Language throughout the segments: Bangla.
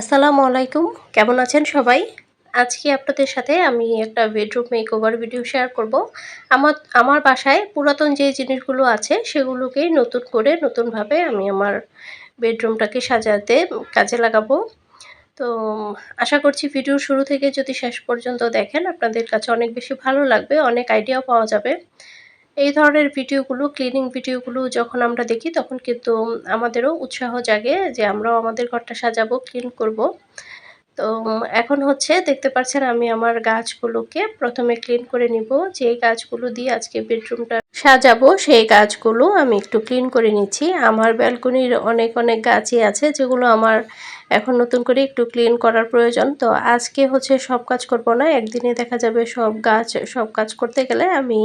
আসসালামু আলাইকুম। কেমন আছেন সবাই? আজকে আপনাদের সাথে আমি একটা বেডরুম মেকওভার ভিডিও শেয়ার করব। আমার আমার বাসায় পুরাতন যে জিনিসগুলো আছে সেগুলোকেই নতুন করে, নতুনভাবে আমি আমার বেডরুমটাকে সাজাতে কাজে লাগাবো। তো, আশা করছি ভিডিও শুরু থেকে যদি শেষ পর্যন্ত দেখেন, আপনাদের কাছে অনেক বেশি ভালো লাগবে, অনেক আইডিয়াও পাওয়া যাবে। এই ধরনের ভিডিওগুলো ক্লিনিং ভিডিওগুলো যখন আমরা দেখি, তখন কিন্তু আমাদেরও উৎসাহ জাগে যে আমরাও আমাদের ঘরটা সাজাবো ক্লিন করব। তো এখন হচ্ছে দেখতে পাচ্ছেন আমি আমার গাছগুলোকে প্রথমে ক্লিন করে নিব। যে গাছগুলো দিয়ে আজকে বেডরুমটা সাজাবো, সেই গাছগুলো আমি একটু ক্লিন করে নিচ্ছি। আমার ব্যালকনির অনেক অনেক গাছই আছে, যেগুলো আমার এখন নতুন করে একটু ক্লিন করার প্রয়োজন। তো আজকে হচ্ছে সব কাজ করব না, একদিনে দেখা যাবে সব গাছ, সব কাজ করতে গেলে আমি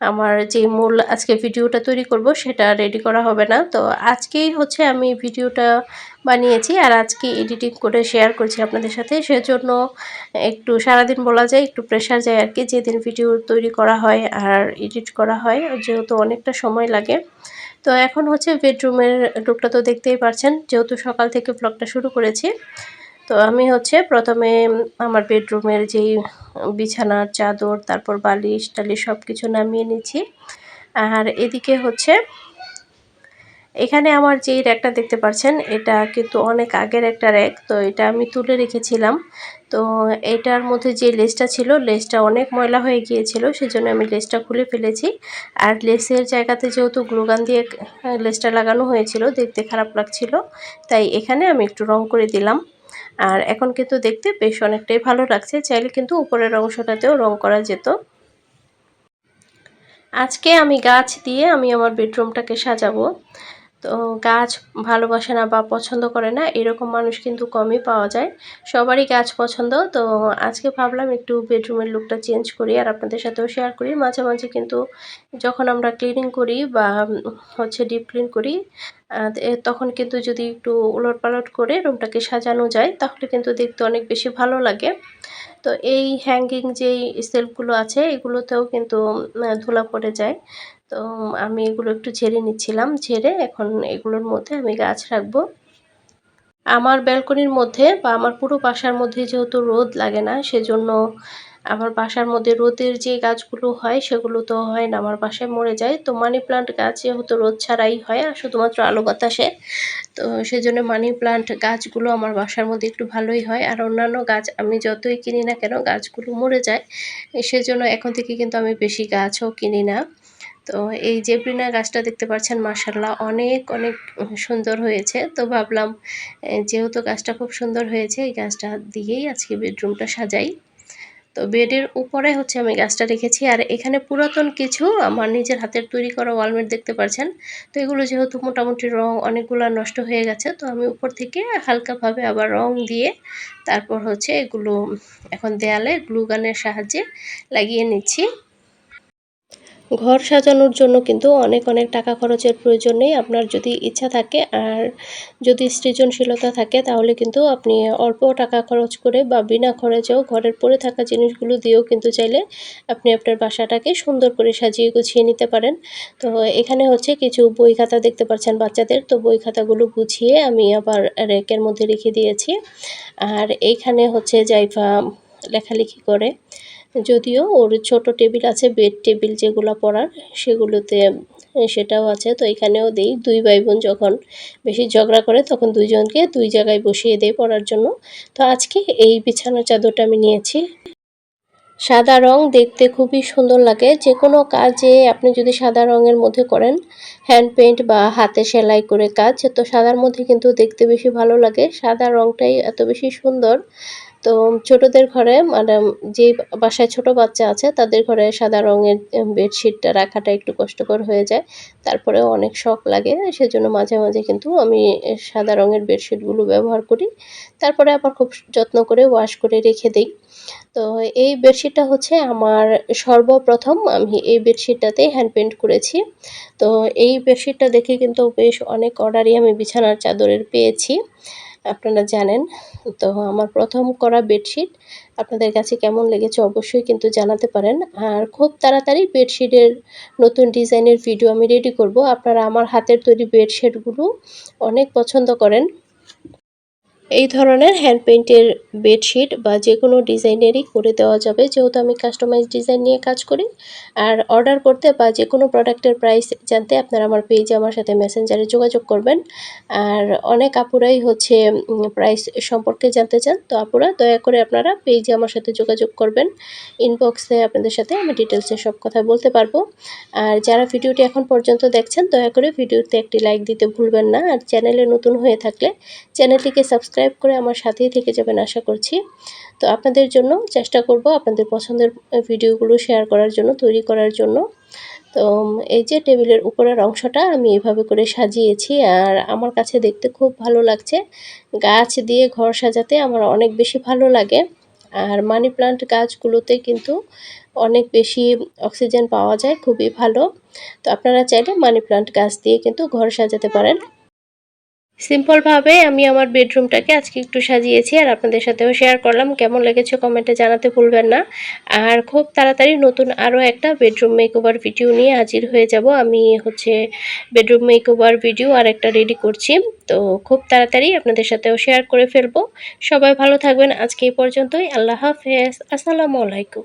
আমার যে মূল আজকে ভিডিওটা তৈরি করব সেটা রেডি করা হবে না। তো আজকেই হচ্ছে আমি ভিডিওটা বানিয়েছি আর আজকে এডিটিং করে শেয়ার করছি আপনাদের সাথে। সেজন্য একটু সারাদিন বলা যায়, একটু প্রেশার যায় আর কি, যেদিন ভিডিও তৈরি করা হয় আর এডিট করা হয়, যেহেতু অনেকটা সময় লাগে। তো এখন হচ্ছে বেডরুমের লুকটা তো দেখতেই পারছেন, যেহেতু সকাল থেকে ব্লগটা শুরু করেছি। তো আমি হচ্ছে প্রথমে আমার বেডরুমের যেই বিছানার চাদর, তারপর বালিশ টালিশ সব কিছু নামিয়ে নিচ্ছি আর এদিকে হচ্ছে এখানে আমার যেই র্যাকটা দেখতে পাচ্ছেন, এটা কিন্তু অনেক আগের একটা র্যাক, তো এটা আমি তুলে রেখেছিলাম। তো এটার মধ্যে যে লেসটা ছিল, লেসটা অনেক ময়লা হয়ে গিয়েছিল, সেজন্য আমি লেসটা খুলে ফেলেছি। আর লেসের জায়গাতে যেহেতু গ্লুগান দিয়ে লেসটা লাগানো হয়েছিল, দেখতে খারাপ লাগছিল, তাই এখানে আমি একটু রং করে দিলাম। আর এখন কিন্তু দেখতে বেশ অনেকটাই ভালো লাগছে। চাইলে কিন্তু উপরের অংশটাতেও রং করা যেত। আজকে আমি গাছ দিয়ে আমি আমার বেডরুমটাকে সাজাবো। তো গাছ ভালোবাসে না বা পছন্দ করে না, এরকম মানুষ কিন্তু কমই পাওয়া যায়। সবারই গাছ পছন্দ, তো আজকে ভাবলাম একটু বেডরুমের লুকটা চেঞ্জ করি আর আপনাদের সাথেও শেয়ার করি। মাঝে মাঝে কিন্তু যখন আমরা ক্লিনিং করি বা হচ্ছে ডিপ ক্লিন করি তখন কিন্তু যদি একটু উলট পালট করে রুমটাকে সাজানো যায়, তাহলে কিন্তু দেখতে অনেক বেশি ভালো লাগে। তো এই হ্যাঙ্গিং যেই সেলফগুলো আছে, এগুলোতেও কিন্তু ধুলা পড়ে যায়। তো আমি এগুলো একটু ঝেড়ে নিচ্ছিলাম, ঝেড়ে এখন এগুলোর মধ্যে আমি গাছ রাখব। আমার ব্যালকনির মধ্যে বা আমার পুরো বাসার মধ্যে যেহেতু রোদ লাগে না, সেজন্য আমার বাসার মধ্যে রোদের যে গাছগুলো হয় সেগুলো তো হয় না, আমার বাসায় মরে যায়। তো মানি প্লান্ট গাছ যেহেতু রোদ ছাড়াই হয় আর শুধুমাত্র আলো বাতাসে, তো সেজন্য মানি প্লান্ট গাছগুলো আমার বাসার মধ্যে একটু ভালোই হয়। আর অন্যান্য গাছ আমি যতই কিনি না কেন গাছগুলো মরে যায়, সেজন্য এখন থেকে কিন্তু আমি বেশি গাছও কিনি না। তো এই জেব্রিনা গাছটা দেখতে পাচ্ছেন মাসাল্লাহ অনেক অনেক সুন্দর হয়েছে। তো ভাবলাম যেহেতু গাছটা খুব সুন্দর হয়েছে, এই গাছটা দিয়েই আজকে বেডরুমটা সাজাই। তো বেডের উপরে হচ্ছে আমি গাছটা রেখেছি। আর এখানে পুরাতন কিছু আমার নিজের হাতের তৈরি করা ওয়ালমেট দেখতে পাচ্ছেন। তো এগুলো যেহেতু মোটামুটি রং অনেকগুলো নষ্ট হয়ে গেছে, তো আমি উপর থেকে হালকাভাবে আবার রং দিয়ে তারপর হচ্ছে এগুলো এখন দেয়ালে গ্লুগানের সাহায্যে লাগিয়ে নিচ্ছি। ঘর সাজানোর জন্য কিন্তু অনেক অনেক টাকা খরচের প্রয়োজন নেই। আপনার যদি ইচ্ছা থাকে আর যদি সৃজনশীলতা থাকে, তাহলে কিন্তু আপনি অল্প টাকা খরচ করে বা বিনা খরচেও ঘরের পরে থাকা জিনিসগুলো দিয়েও কিন্তু চাইলে আপনি আপনার বাসাটাকে সুন্দর করে সাজিয়ে গুছিয়ে নিতে পারেন। তো এখানে হচ্ছে কিছু বই খাতা দেখতে পাচ্ছেন বাচ্চাদের। তো বই খাতাগুলো গুছিয়ে আমি আবার র্যাকের মধ্যে রেখে দিয়েছি। আর এইখানে হচ্ছে জাইফা লেখালেখি করে। যদিও ওর ছোট টেবিল আছে, বেড টেবিল যেগুলো পড়ার সেগুলোতে সেটাও আছে। তো এখানেও দেই দুই ভাই বোন যখন বেশি ঝগড়া করে তখন দুইজনকে দুই জায়গায় বসিয়ে দেয় পড়ার জন্য। তো আজকে এই বিছানার চাদরটা আমি নিয়েছি। সাদা রং দেখতে খুবই সুন্দর লাগে। যে কোনো কাজে আপনি যদি সাদা রঙের মধ্যে করেন, হ্যান্ড পেন্ট বা হাতে সেলাই করে কাজ, তো সাদার মধ্যে কিন্তু দেখতে বেশি ভালো লাগে। সাদা রংটাই এত বেশি সুন্দর। তো ছোটদের ঘরে মানে যে বাসায় ছোট বাচ্চা আছে, তাদের ঘরে সাদা রঙের বেডশিটটা রাখাটা একটু কষ্টকর হয়ে যায়। তারপরেও অনেক শখ লাগে, সেজন্য মাঝে মাঝে কিন্তু আমি সাদা রঙের বেডশিটগুলো ব্যবহার করি। তারপরে আবার খুব যত্ন করে ওয়াশ করে রেখে দিই। তো এই বেডশিটটা হচ্ছে আমার সর্বপ্রথম আমি এই বেডশিটটাতে হ্যান্ড পেন্ট করেছি। তো এই বেডশিটটা দেখে কিন্তু বেশ অনেক অর্ডারই আমি বিছানার চাদরের পেয়েছি। আপনারা জানেন। তো আমার প্রথম করা বেডশিট আপনাদের কাছে কেমন লেগেছে অবশ্যই কিন্তু জানাতে পারেন। আর খুব তাড়াতাড়ি বেডশিটের নতুন ডিজাইনের ভিডিও আমি রেডি করব। আপনারা আমার হাতের তৈরি বেডশিটগুলো অনেক পছন্দ করেন। এই ধরনের হ্যান্ড পেইন্টের বেডশিট বা যে কোনো ডিজাইনেরই করে দেওয়া যাবে। যেহেতু আমি কাস্টমাইজ ডিজাইন নিয়ে কাজ করি, আর অর্ডার করতে বা যে কোনো প্রোডাক্টের প্রাইস জানতে আপনারা আমার পেজে আমার সাথে মেসেঞ্জারে যোগাযোগ করবেন। আর অনেক আপুরাই হচ্ছে প্রাইস সম্পর্কে জানতে চান, তো আপুরা দয়া করে আপনারা পেজে আমার সাথে যোগাযোগ করবেন। ইনবক্সে আপনাদের সাথে আমি ডিটেলসে সব কথা বলতে পারব। আর যারা ভিডিওটি এখন পর্যন্ত দেখছেন, দয়া করে ভিডিওতে একটি লাইক দিতে ভুলবেন না। আর চ্যানেলে নতুন হয়ে থাকলে চ্যানেলটিকে সাবস্ক্রাইব করে আমার সাথেই থেকে যাবেন আশা করছি। তো আপনাদের জন্য চেষ্টা করব আপনাদের পছন্দের ভিডিওগুলো শেয়ার করার জন্য, তৈরি করার জন্য। তো এই যে টেবিলের উপরের অংশটা আমি এভাবে করে সাজিয়েছি আর আমার কাছে দেখতে খুব ভালো লাগছে। গাছ দিয়ে ঘর সাজাতে আমার অনেক বেশি ভালো লাগে আর মানি প্লান্ট গাছগুলোতে কিন্তু অনেক বেশি অক্সিজেন পাওয়া যায়, খুবই ভালো। তো আপনারা চাইলে মানি প্লান্ট গাছ দিয়ে কিন্তু ঘর সাজাতে পারেন। সিম্পলভাবে আমি আমার বেডরুমটাকে আজকে একটু সাজিয়েছি আর আপনাদের সাথেও শেয়ার করলাম। কেমন লেগেছে কমেন্টে জানাতে ভুলবেন না। আর খুব তাড়াতাড়ি নতুন আরও একটা বেডরুম মেকওভার ভিডিও নিয়ে হাজির হয়ে যাব। আমি হচ্ছে বেডরুম মেকওভার ভিডিও আর একটা রেডি করছি। তো খুব তাড়াতাড়ি আপনাদের সাথেও শেয়ার করে ফেলব। সবাই ভালো থাকবেন। আজকে এই পর্যন্তই। আল্লাহ হাফেজ। আসসালামু আলাইকুম।